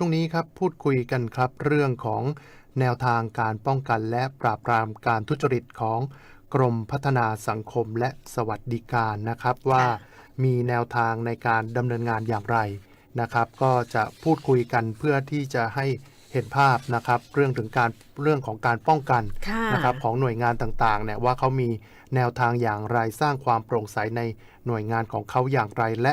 ช่วงนี้ครับพูดคุยกันครับเรื่องของแนวทางการป้องกันและปราบปรามการทุจริตของกรมพัฒนาสังคมและสวัสดิการนะครับว่ามีแนวทางในการดำเนินงานอย่างไรนะครับ ก็จะพูดคุยกันเพื่อที่จะให้เห็นภาพนะครับเรื่องถึงการเรื่องของการป้องกันค่ะนะครับของหน่วยงานต่างๆเนี่ยว่าเขามีแนวทางอย่างไรสร้างความโปร่งใสในหน่วยงานของเขาอย่างไรและ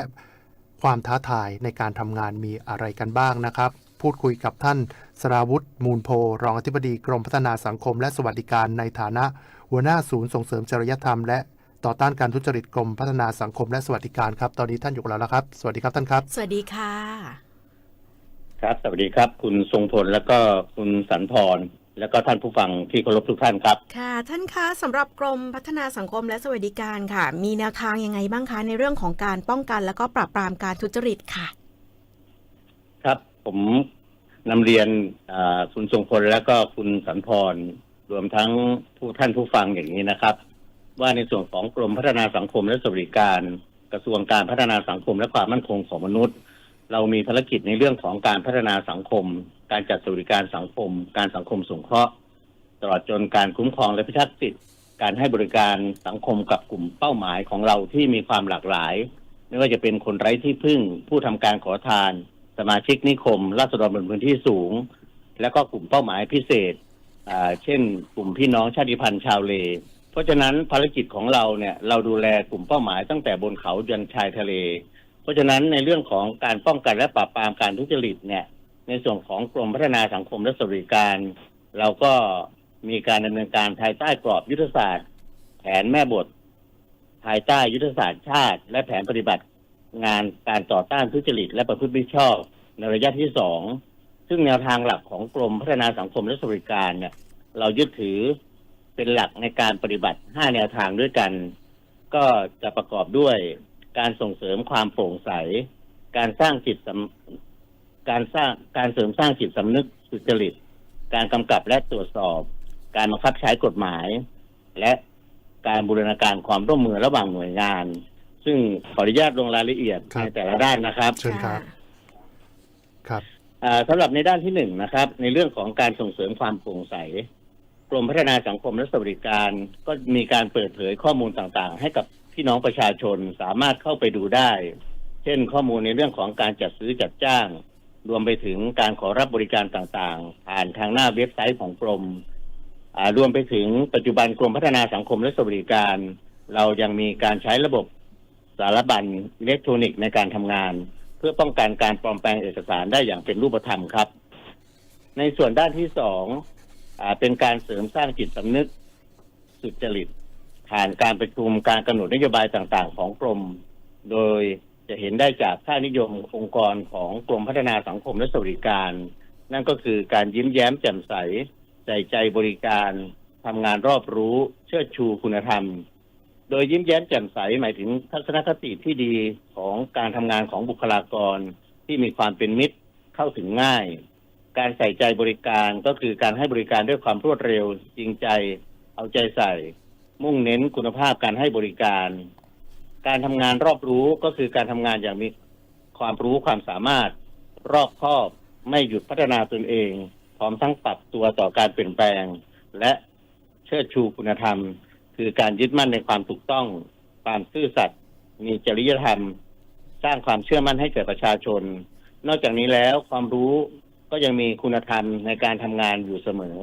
ความท้าทายในการทำงานมีอะไรกันบ้างนะครับ พูดคุยกับท่านสราวุฒิมูลโพรองอธิบดีกรมพัฒนาสังคม และสวัสดิการในฐานะ หัวหน้าศูนย์ส่งเสริมจริยธรรม และต่อต้านการทุจริตกรมพัฒนาสังคมและสวัสดิการครับ ตอนนี้ท่านอยู่กับเราแล้วครับ สวัสดีครับท่านครับ สวัสดีค่ะ ครับ สวัสดีครับ คุณทรงพลแล้วก็คุณสันพร แล้วก็ท่านผู้ฟังที่เคารพทุกท่านครับ ค่ะ ท่านคะสำหรับกรมพัฒนาสังคมและสวัสดิการค่ะ มีแนวทางยังไงบ้างคะในเรื่องของการป้องกัน แล้วก็ปราบปรามการทุจริตค่ะ ครับผมนำเรียนอ่าคุณทรงพลแล้วก็คุณสันพรรวมทั้งผู้ท่านผู้ฟังอย่างนี้นะครับ ว่าในส่วนของกรมพัฒนาสังคมและสวัสดิการกระทรวงการพัฒนาสังคมและความมั่นคงของมนุษย์ เรามีภารกิจในเรื่องของการพัฒนาสังคม การจัดสวัสดิการสังคม การสังคมสงเคราะห์ ตลอดจนการคุ้มครองและพิทักษ์สิทธิการให้บริการสังคมกับกลุ่มเป้าหมายของเราที่มีความหลากหลาย ไม่ว่าจะเป็นคนไร้ที่พึ่ง ผู้ทำการขอทาน สมาชิกนิคมราษฎรบนพื้นที่สูง และก็กลุ่มเป้าหมายพิเศษเช่น กลุ่มพี่น้องชาติพันธุ์ชาวเล เพราะฉะนั้นภารกิจของเราเนี่ยเราดูแลกลุ่มเป้าหมายตั้งแต่บนเขายันชายทะเล เพราะฉะนั้นในเรื่องของการป้องกันและปราบปรามการทุจริตเนี่ย ในส่วนของกรมพัฒนาสังคมและสวัสดิการ เราก็มีการดำเนินการภายใต้กรอบยุทธศาสตร์ แผนแม่บท ภายใต้ยุทธศาสตร์ชาติ และแผนปฏิบัติงานการต่อต้านทุจริตและประพฤติมิชอบ ในระยะที่สองซึ่งแนวทางหลักของกรมพัฒนาสังคมและสวัสดิการเนี่ย เรายึดถือเป็นหลักในการปฏิบัติ5แนวทางด้วยกัน ก็จะประกอบด้วยการส่งเสริมความโปร่งใส การสร้างจิตสำ การสร้างการเสริมสร้างจิตสำนึกสุจริต การกำกับและตรวจสอบ การบังคับใช้กฎหมาย และการบูรณาการความร่วมมือระหว่างหน่วยงาน ซึ่งขออนุญาตลงรายละเอียดครับ ในแต่ละด้านนะครับ เชิญครับ ครับ อ่าสำหรับในด้านที่หนึ่งนะครับ ในเรื่องของการส่งเสริมความโปร่งใสกรมพัฒนาสังคมและสวัสดิการก็มีการเปิดเผยข้อมูลต่างๆ ให้กับพี่น้องประชาชนสามารถเข้าไปดูได้ เช่นข้อมูลในเรื่องของการจัดซื้อจัดจ้าง รวมไปถึงการขอรับบริการต่างๆ ผ่านทางหน้าเว็บไซต์ของกรมรวมไปถึงปัจจุบันกรมพัฒนาสังคมและสวัสดิการ เรายังมีการใช้ระบบสารบัญอิเล็กทรอนิกส์ในการทำงาน เพื่อป้องกันการปลอมแปลงเอกสารได้อย่างเป็นรูปธรรมครับ ในส่วนด้านที่สองอเป็นการเสริมสร้างจิตสำนึกสุจริตผ่านการประชุมการกำหนดนโยบายต่างๆ ของกรม โดย จะเห็นได้จากค่านิยมองค์กรของกรมพัฒนาสังคมและสวัสดิการ นั่นก็คือการยิ้มแย้มแจ่มใสใส่ใจบริการทำงานรอบรู้เชิดชูคุณธรรม โดยยิ้มแย้มแจ่มใสหมายถึงทัศนคติที่ดีของการทำงานของบุคลากรที่มีความเป็นมิตรเข้าถึงง่าย การใส่ใจบริการก็คือการให้บริการด้วยความรวดเร็ว จริงใจ เอาใจใส่ มุ่งเน้นคุณภาพการให้บริการ การทำงานรอบรู้ก็คือการทำงานอย่างมีความรู้ความสามารถรอบคอบไม่หยุดพัฒนาตนเอง พร้อมทั้งปรับตัวต่อการเปลี่ยนแปลง และเชิดชูคุณธรรม คือการยึดมั่นในความถูกต้อง ความซื่อสัตย์มีจริยธรรม สร้างความเชื่อมั่นให้แก่ประชาชน นอกจากนี้แล้วความรู้ก็ยังมีคุณธรรมในการทำงานอยู่เสมอ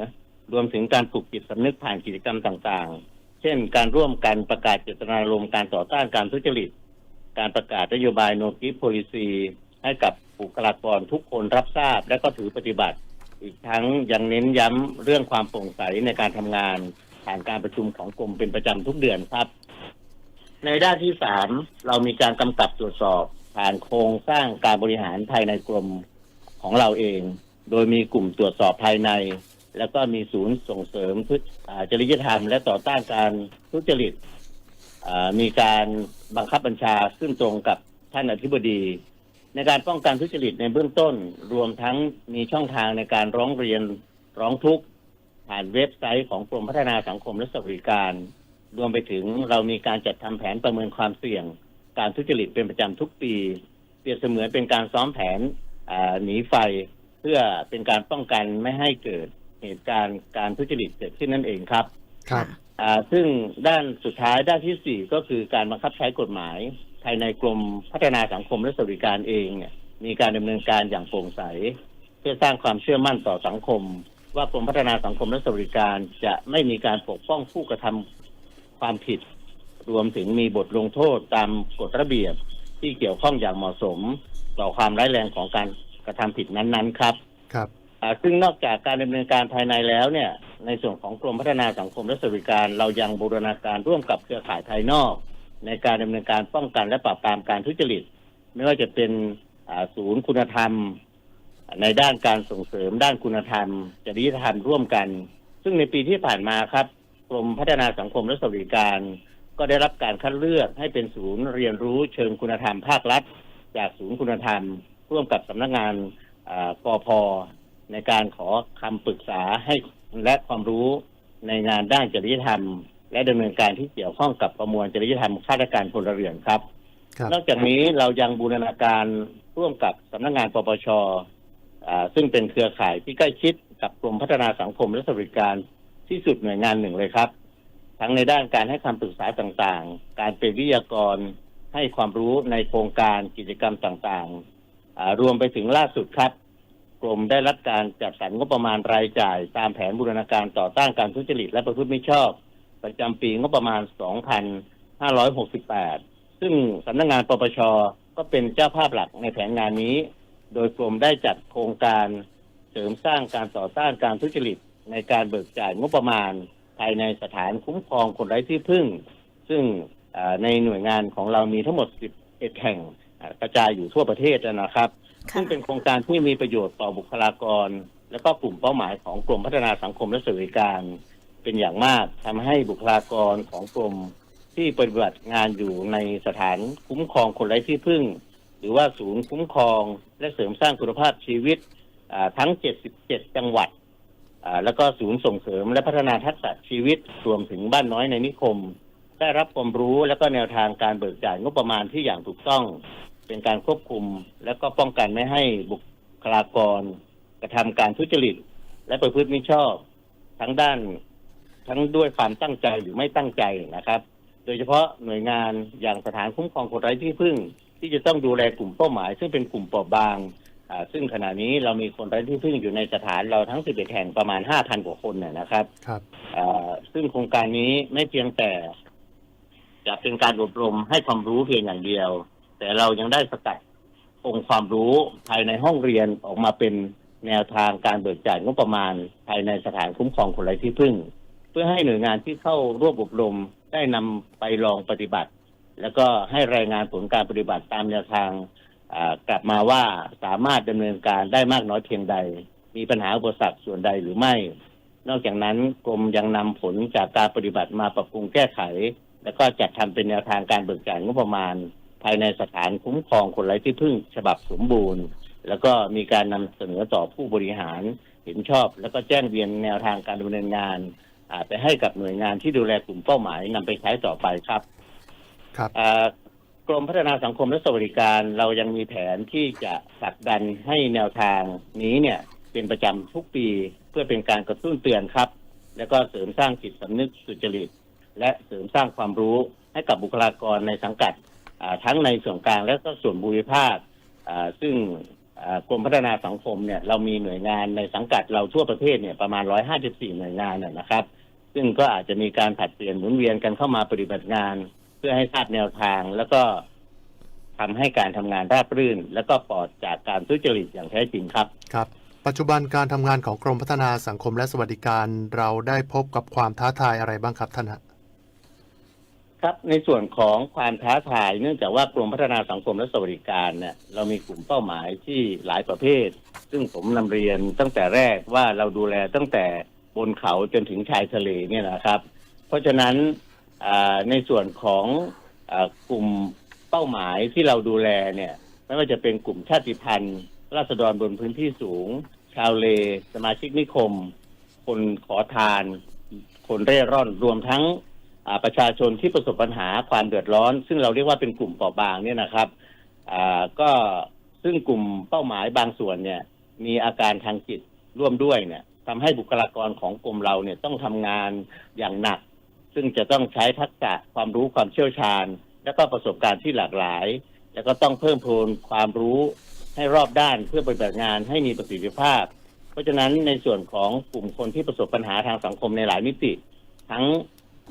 รวมถึงการปลุกจิตสำนึกผ่านกิจกรรมต่างๆ เช่น การร่วมกันประกาศเจตนารมณ์การต่อต้านการทุจริต การประกาศนโยบาย no gift policy ให้กับบุคลากรทุกคนรับทราบและก็ถือปฏิบัติ อีกทั้งยังเน้นย้ำเรื่องความโปร่งใสในการทำงานผ่านการประชุมของกรมเป็นประจำทุกเดือนครับ ในด้านที่สามเรามีการกำกับตรวจสอบผ่านโครงสร้างการบริหารภายในกรมของเราเอง โดยมีกลุ่มตรวจสอบภายใน แล้วก็มีศูนย์ส่งเสริมทุจอ่าจริยธรรม และต่อต้านการทุจริตมีการบังคับบัญชาขึ้นตรงกับท่านอธิบดี ในการป้องกันทุจริตในเบื้องต้น รวมทั้งมีช่องทางในการร้องเรียนร้องทุกข์ผ่านเว็บไซต์ของกรมพัฒนาสังคมและสวัสดิการ รวมไปถึงเรามีการจัดทำแผนประเมินความเสี่ยง การทุจริตเป็นประจำทุกปี เปรียบเสมือนเป็นการซ้อมแผนหนีไฟ เพื่อเป็นการป้องกันไม่ให้เกิด เหตุการณ์การทุจริตเกิดขึ้นนั่นเองครับครับอ่าซึ่งด้านสุดท้ายด้านที่สี่ก็คือการบังคับใช้กฎหมาย ภายในกรมพัฒนาสังคมและสวัสดิการเองเนี่ยมีการดำเนินการอย่างโปร่งใส เพื่อสร้างความเชื่อมั่นต่อสังคม ว่ากรมพัฒนาสังคมและสวัสดิการจะไม่มีการปกป้องผู้กระทำความผิด รวมถึงมีบทลงโทษตามกฎระเบียบที่เกี่ยวข้องอย่างเหมาะสม ต่อความร้ายแรงของการกระทำผิดนั้นๆครับ ครับอ่า ซึ่งนอกจากการดำเนินการภายในแล้วเนี่ย ในส่วนของกรมพัฒนาสังคมและสวัสดิการ เรายังบูรณาการร่วมกับเครือข่ายภายนอก ในการดำเนินการป้องกันและปราบปรามการทุจริต ไม่ว่าจะเป็นศูนย์คุณธรรม ในด้านการส่งเสริม ด้านคุณธรรมจริยธรรมร่วมกัน ซึ่งในปีที่ผ่านมาครับกรมพัฒนาสังคมและสวัสดิการ ก็ได้รับการคัดเลือกให้เป็นศูนย์เรียนรู้เชิงคุณธรรมภาครัฐ จากศูนย์คุณธรรม ร่วมกับสำนักงานอ่ากพ ในการขอคำปรึกษาให้และความรู้ในงานด้านจริยธรรม และดำเนินการที่เกี่ยวข้องกับประมวลจริยธรรมข้าราชการพลเรือนครับครับนอกจากนี้เรายังบูรณาการร่วมกับสำนักงานปปชอ่าซึ่งเป็นเครือข่ายที่ใกล้ชิดกับกรมพัฒนาสังคมและสวัสดิการที่สุดหน่วยงานหนึ่งเลยครับ ทั้งในด้านการให้คำปรึกษาต่างๆ การเป็นวิทยากรให้ความรู้ในโครงการกิจกรรมต่างๆอ่ารวมไปถึงล่าสุดครับ กรมได้รับการจัดสรรงบประมาณรายจ่าย ตามแผนบูรณาการต่อต้านการทุจริตและประพฤติมิชอบ ประจำปีงบประมาณ 2,568 ซึ่งสำนักงงานปปชก็เป็นเจ้าภาพหลักในแผนงานนี้ โดยกรมได้จัดโครงการเสริมสร้างการต่อต้านการทุจริตในการเบิกจ่ายงบประมาณ ภายในสถานคุ้มครองคนไร้ที่พึ่ง ซึ่งในหน่วยงานของเรามีทั้งหมด 11 แห่งกระจายอยู่ทั่วประเทศนะครับ ซึ่งเป็นโครงการที่มีประโยชน์ต่อบุคลากร และก็กลุ่มเป้าหมายของกรมพัฒนาสังคมและสวัสดิการ เป็นอย่างมากทำให้บุคลากรของกรมที่ปฏิบัติงานอยู่ในสถานคุ้มครองคนไร้ที่พึ่ง หรือว่าศูนย์คุ้มครอง และเสริมสร้างคุณภาพชีวิตทั้ง 77 จังหวัด แล้วก็ศูนย์ส่งเสริมและพัฒนาทักษะชีวิตรวมถึงบ้านน้อยในนิคม ได้รับความรู้และก็แนวทางการเบิกจ่ายงบประมาณที่อย่างถูกต้อง เป็นการควบคุม และก็ป้องกันไม่ให้บุคลากร กระทำการทุจริต และประพฤติมิชอบ ทั้งด้านทั้งด้วยความตั้งใจหรือไม่ตั้งใจนะครับ โดยเฉพาะหน่วยงานอย่างสถานคุ้มครองคนไร้ที่พึ่ง ที่จะต้องดูแลกลุ่มเป้าหมาย ซึ่งเป็นกลุ่มเปราะบางอ่าซึ่งขณะนี้เรามีคนไร้ที่พึ่งอยู่ในสถานเราทั้ง 11 แห่งประมาณ 5,000 กว่าคนเนี่ยนะครับครับอ่าซึ่งโครงการนี้ไม่เพียงแต่จะเป็นการอบรมให้ความรู้เพียงอย่างเดียว แต่เรายังได้สกัดองค์ความรู้ภายในห้องเรียนออกมาเป็นแนวทางการเบิกจ่ายงบประมาณ ภายในสถานคุ้มครองคนไร้ที่พึ่ง เพื่อให้หน่วยงานที่เข้าร่วมอบรมได้นำไปลองปฏิบัติ แล้วก็ให้รายงานผลการปฏิบัติตามแนวทางกลับมาว่าสามารถดำเนินการได้มากน้อยเพียงใด มีปัญหาอุปสรรคส่วนใดหรือไม่ นอกจากนั้นกรมยังนำผลจากการปฏิบัติมาปรับปรุงแก้ไข แล้วก็จัดทำเป็นแนวทางการเบิกจ่ายงบประมาณ ภายในสถานคุ้มครองคนไร้ที่พึ่งฉบับสมบูรณ์ แล้วก็มีการนำเสนอต่อผู้บริหารเห็นชอบ แล้วก็แจ้งเวียนแนวทางการดำเนินงานอ่าไปให้กับหน่วยงานที่ดูแลกลุ่มเป้าหมายนำไปใช้ต่อไปครับ ครับอ่ากรมพัฒนาสังคมและสวัสดิการเรายังมีแผนที่จะผลักดันให้แนวทางนี้เนี่ยเป็นประจำทุกปีเพื่อเป็นการกระตุ้นเตือนครับ แล้วก็เสริมสร้างจิตสำนึกสุจริต และเสริมสร้างความรู้ให้กับบุคลากรในสังกัดอ่า ทั้งในส่วนกลางและก็ส่วนภูมิภาคซึ่งกรมพัฒนาสังคมเนี่ยเรามีหน่วยงานในสังกัดเราทั่วประเทศเนี่ยประมาณ 154 หน่วยงานนะนะครับ ซึ่งก็อาจจะมีการผัดเปลี่ยนหมุนเวียนกันเข้ามาปฏิบัติงาน เพื่อให้ทราบแนวทางแล้วก็ทำให้การทำงานราบรื่น และก็ปลอดจากการทุจริตอย่างแท้จริงครับครับ ปัจจุบันการทำงานของกรมพัฒนาสังคมและสวัสดิการ เราได้พบกับความท้าทายอะไรบ้างครับท่านฮะ ครับในส่วนของความท้าทาย เนื่องจากว่ากรมพัฒนาสังคมและสวัสดิการเนี่ยเรามีกลุ่มเป้าหมายที่หลายประเภท ซึ่งผมนำเรียนตั้งแต่แรกว่าเราดูแลตั้งแต่บนเขาจนถึงชายทะเลเนี่ยนะครับ เพราะฉะนั้นในส่วนของอกลุ่มเป้าหมายที่เราดูแลเนี่ยไม่ว่าจะเป็นกลุ่มชาติพันธุ์ราษฎรบนพื้นที่สูง ชาวเล สมาชิกนิคม คนขอทาน คนเร่ร่อนรวมทั้ง ประชาชนที่ประสบปัญหาความเดือดร้อน ซึ่งเราเรียกว่าเป็นกลุ่มเปราะบางเนี่ยนะครับอ่าก็ซึ่งกลุ่มเป้าหมายบางส่วนเนี่ย มีอาการทางจิตร่วมด้วยเนี่ยทำให้บุคลากรของกรมเราเนี่ยต้องทำงานอย่างหนัก ซึ่งจะต้องใช้ทักษะความรู้ความเชี่ยวชาญ และก็ประสบการณ์ที่หลากหลาย แล้วก็ต้องเพิ่มพูนความรู้ให้รอบด้านเพื่อปฏิบัติงานให้มีประสิทธิภาพ เพราะฉะนั้นในส่วนของกลุ่มคนที่ประสบปัญหาทางสังคมในหลายมิติ ทั้ง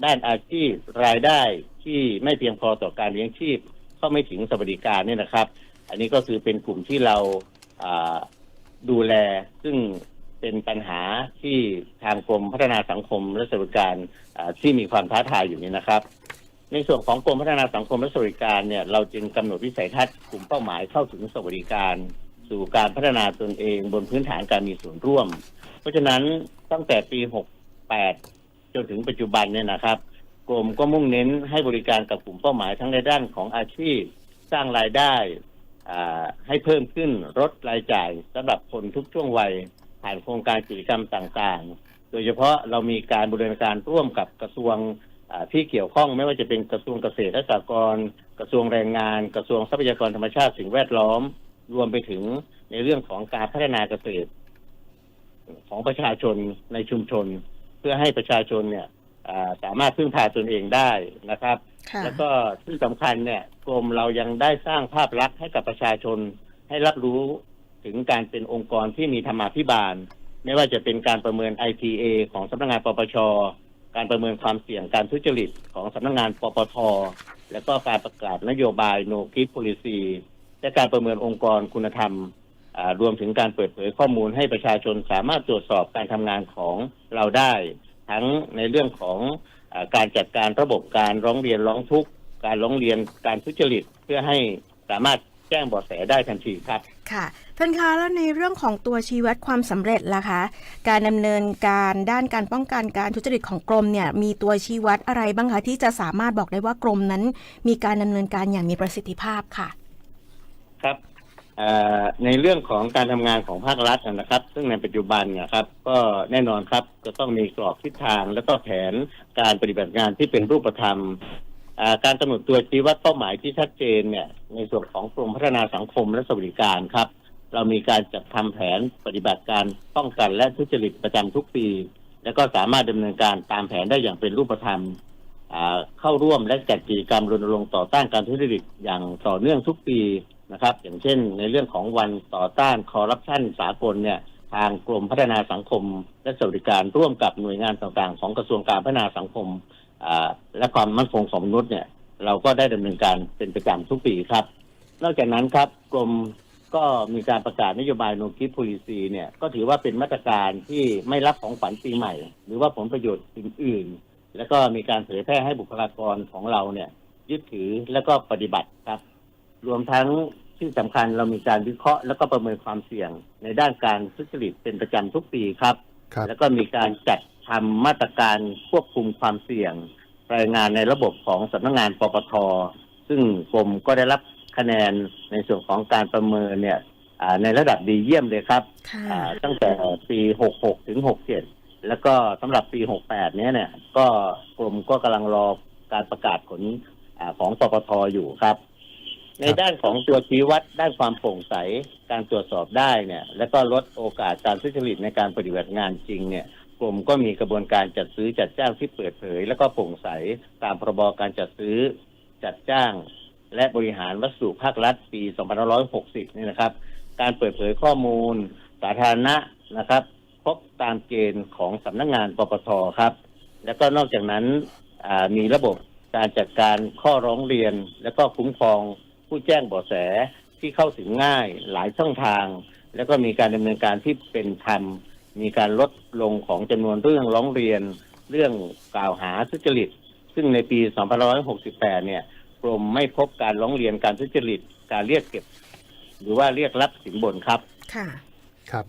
ด้านอาชีพรายได้ที่ไม่เพียงพอต่อการเลี้ยงชีพ เข้าไม่ถึงสวัสดิการเนี่ยนะครับ อันนี้ก็คือเป็นกลุ่มที่เราดูแลซึ่งเป็นปัญหาที่ทางกรมพัฒนาสังคมและสวัสดิการที่มีความท้าทายอยู่นี้นะครับ ในส่วนของกรมพัฒนาสังคมและสวัสดิการเนี่ยเราจึงกำหนดวิสัยทัศน์กลุ่มเป้าหมายเข้าถึงสวัสดิการสู่การพัฒนาตนเองบนพื้นฐานการมีส่วนร่วม เพราะฉะนั้นตั้งแต่ปี 68 จนถึงปัจจุบันเนี่ยนะครับ กรมก็มุ่งเน้นให้บริการกับกลุ่มเป้าหมายทั้งในด้านของอาชีพ สร้างรายได้ให้เพิ่มขึ้นลดรายจ่ายสำหรับคนทุกช่วงวัยผ่านโครงการกิจกรรมต่างๆ โดยเฉพาะเรามีการบริการร่วมกับกระทรวงที่เกี่ยวข้องไม่ว่าจะเป็นกระทรวงเกษตรและสหกรณ์กระทรวงแรงงาน กระทรวงทรัพยากรธรรมชาติสิ่งแวดล้อม รวมไปถึงในเรื่องของการพัฒนาเกษตร ของประชาชนในชุมชน เพื่อให้ประชาชนเนี่ยอ่าสามารถพึ่งพาตนเองได้นะครับค่ะแล้วก็ที่สำคัญเนี่ยกรมเรายังได้สร้างภาพลักษณ์ให้กับประชาชนให้รับรู้ถึงการเป็นองค์กรที่มีธรรมาภิบาล ไม่ว่าจะเป็นการประเมิน ITA ของสำนักงานปปช การประเมินความเสี่ยงการทุจริตของสำนักงานปปท และก็การประกาศนโยบาย No Kid Policy และการประเมินองค์กรคุณธรรมอ่า รวมถึงการเปิดเผยข้อมูลให้ประชาชนสามารถตรวจสอบการทำงานของเราได้ ทั้งในเรื่องของอ่าการจัดการระบบการร้องเรียนร้องทุกข์การร้องเรียนการทุจริตเพื่อให้สามารถแจ้งเบาะแสได้ทันทีครับ ค่ะท่านคะแล้วในเรื่องของตัวชี้วัดความสำเร็จล่ะคะ การดำเนินการด้านการป้องกันการทุจริตของกรมเนี่ย มีตัวชี้วัดอะไรบ้างคะที่จะสามารถบอกได้ว่ากรมนั้น มีการดำเนินการอย่างมีประสิทธิภาพค่ะ ครับเอ่อ ในเรื่องของการทำงานของภาครัฐนะครับ ซึ่งในปัจจุบันเนี่ยครับ ก็แน่นอนครับจะต้องมีกรอบทิศทาง และก็แผนการปฏิบัติงานที่เป็นรูปธรรมการกำหนดตัวชี้วัดเป้าหมายที่ชัดเจนเนี่ย ในส่วนของกรมพัฒนาสังคมและสวัสดิการครับ เรามีการจัดทำแผนปฏิบัติการป้องกันและทุจริตประจำทุกปี และก็สามารถดำเนินการตามแผนได้อย่างเป็นรูปธรรมเข้าร่วมและจัดกิจกรรมรณรงค์ต่อต้านการทุจริตอย่างต่อเนื่องทุกปี นะครับ อย่างเช่น ในเรื่องของวันต่อต้านคอร์รัปชันสากลเนี่ยทางกรมพัฒนาสังคม และสวัสดิการร่วมกับหน่วยงานต่างๆ ของกระทรวงการพัฒนาสังคมและความมั่นคงของมนุษย์เนี่ย เราก็ได้ดำเนินการเป็นประจำทุกปีครับ นอกจากนั้นครับกรมก็มีการประกาศนโยบาย No Kid Policy เนี่ยก็ถือว่าเป็นมาตรการที่ไม่รับของขวัญปีใหม่ หรือว่าผลประโยชน์อื่นๆ แล้วก็มีการเผยแพร่ให้บุคลากรของเราเนี่ยยึดถือแล้วก็ปฏิบัติครับ รวมทั้ง ที่สำคัญเรามีการวิเคราะห์ แล้วก็ประเมินความเสี่ยงในด้านการทุจริตเป็นประจำทุกปีครับครับแล้วก็มีการจัดทำมาตรการควบคุมความเสี่ยง รายงานในระบบของสำนักงานปปท ซึ่งกรมก็ได้รับคะแนนในส่วนของการประเมินเนี่ยอ่าในระดับดีเยี่ยมเลยครับค่ะอ่าตั้งแต่ปี 66 ถึง 67 แล้วก็สำหรับปี 68 เนี้ยเนี่ย ก็กรมก็กำลังรอการประกาศผลอาของปปทอยู่ครับ ในด้านของตัวชี้วัดด้านความโปร่งใสการตรวจสอบได้เนี่ย แล้วก็ลดโอกาสการทุจริตในการปฏิบัติงานจริงเนี่ยกรมก็มีกระบวนการจัดซื้อจัดจ้างที่เปิดเผย แล้วก็โปร่งใสตามพรบการจัดซื้อจัดจ้าง และบริหารวัสดุภาครัฐปี 2560 นี่นะครับ การเปิดเผยข้อมูล สาธารณะนะครับครบตามเกณฑ์ของสำนักงานปปทครับ แล้วก็นอกจากนั้นมีระบบการจัดการข้อร้องเรียน แล้วก็คุ้มครอง ผู้แจ้งเบาะแสที่เข้าถึงง่ายหลายช่องทาง แล้วก็มีการดำเนินการที่เป็นธรรม มีการลดลงของจำนวนเรื่องร้องเรียน เรื่องกล่าวหาทุจริต ซึ่งในปี 2568 เนี่ยกรมไม่พบการร้องเรียนการทุจริตการเรียกเก็บ หรือว่าเรียกรับสินบนครับ ค่ะ ครับ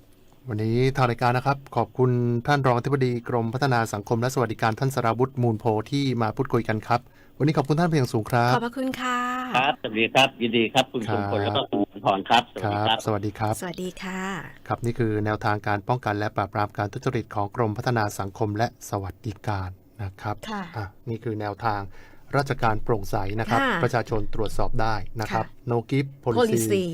วันนี้ทางรายการนะครับ ขอบคุณท่านรองอธิบดีกรมพัฒนาสังคมและสวัสดิการท่านสราวุฒิมูลโพที่มาพูดคุยกันครับ วันนี้ขอบคุณท่านเป็นอย่างสูงครัขบอบพระคุณค่ะ ครับ สวัสดีครับ ยินดีครับ คุณครัสบมพลแล้วก็คุณสุนทรครับ สวัสคดีรับครับ สวัสดีครับ สวัสดีค่ะ ครับนี่คือแนวทางการป้องกันและปราบปรามการทุจริตของกรมพัฒนาสังคมและสวัสดิการนะครับค่ะอะนี่คือแนวทางราชการโปร่งใสนะครับค่ะประชาชนตรวจสอบได้นะครับค่ะ no gift policy policy